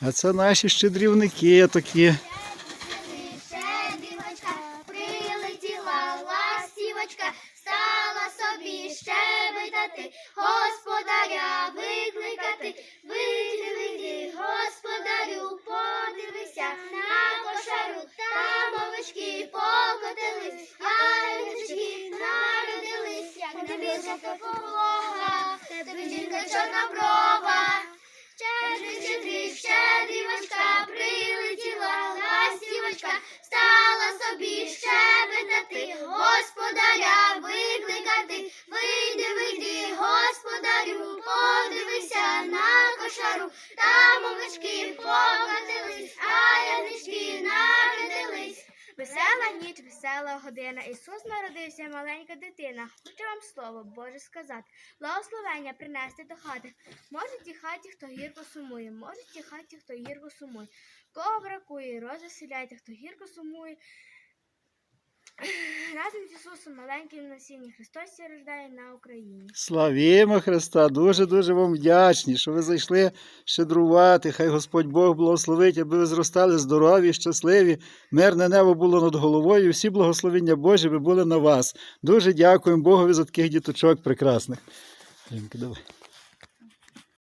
А це наші щедрівники такі. Стала собі щебетати, господаря викликати. Вийди, господарю, подивися на кошару, там овечки покотились, а народились, як дивися полога, жінка чорноброва. Ластівочка, стала собі щебетати, господаря викликати. Вийди, вийди, господарю, подивися на кошару, там овечки народились. Весела ніч, весела година. Ісус народився, маленька дитина. Хочу вам слово Боже сказати. Благословення принести до хати. Може ті хаті, хто гірко сумує, може ті хаті, хто гірко сумує. Кого бракує, розвеселяйте, хто гірко сумує. Разом з Ісусом маленьким насінні Христос сі рождає на Україні. Славімо Христа! Дуже-дуже вам вдячні, що ви зайшли щедрувати. Хай Господь Бог благословить, аби ви зростали здорові, щасливі, мирне небо було над головою. і Всі благословення Божі би були на вас. Дуже дякуємо Богові за таких діточок прекрасних. Лінка, давай.